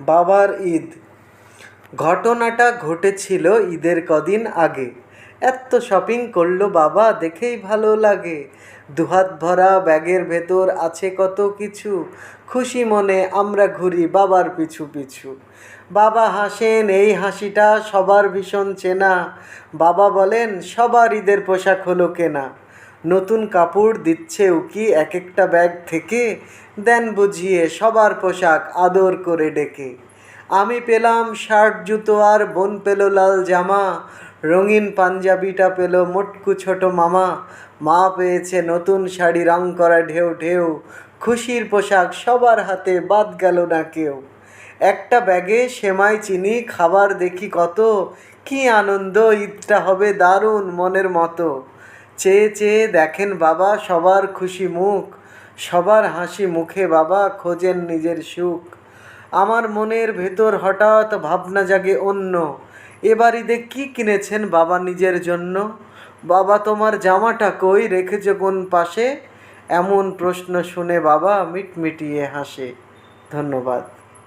বাবার ঈদ। ঘটনাটা ঘটেছিল ঈদের কদিন আগে। এত্ত শপিং করল বাবা, দেখেই ভালো লাগে। দুহাত ভরা ব্যাগের ভেতর আছে কত কিছু। খুশি মনে আমরা ঘুরি বাবার পিছু পিছু। বাবা হাসেন, এই হাসিটা সবার ভীষণ চেনা। বাবা বলেন, সবার ঈদের পোশাক হলো কেনা। নতুন কাপড় দিচ্ছে উকি এক একটা ব্যাগ থেকে? দেন বুঝিয়ে সবার পোশাক আদর করে ডেকে। আমি পেলাম শার্ট, জুতো আর বোন পেল লাল জামা, রঙিন পাঞ্জাবিটা পেল মোটকু ছোট মামা। মা পেয়েছে নতুন শাড়ি, রং করা ঢেউ ঢেউ, খুশির পোশাক সবার হাতে বাদ গেল না কেউ। একটা ব্যাগে সেমাই, চিনি, খাবার দেখি কত, কি আনন্দ, ঈদটা হবে দারুণ মনের মতো। চেয়ে চেয়ে দেখেন বাবা সবার খুশি মুখ, সবার হাসি মুখে বাবা খোঁজেন নিজের সুখ। আমার মনের ভেতর হঠাৎ ভাবনা জাগে অন্য এবার ঈদে কী কিনেছেন বাবা নিজের জন্য? বাবা তোমার জামাটা কই রেখেছো কোন পাশে? এমন প্রশ্ন শুনে বাবা মিটমিটিয়ে হাসে, ধন্যবাদ।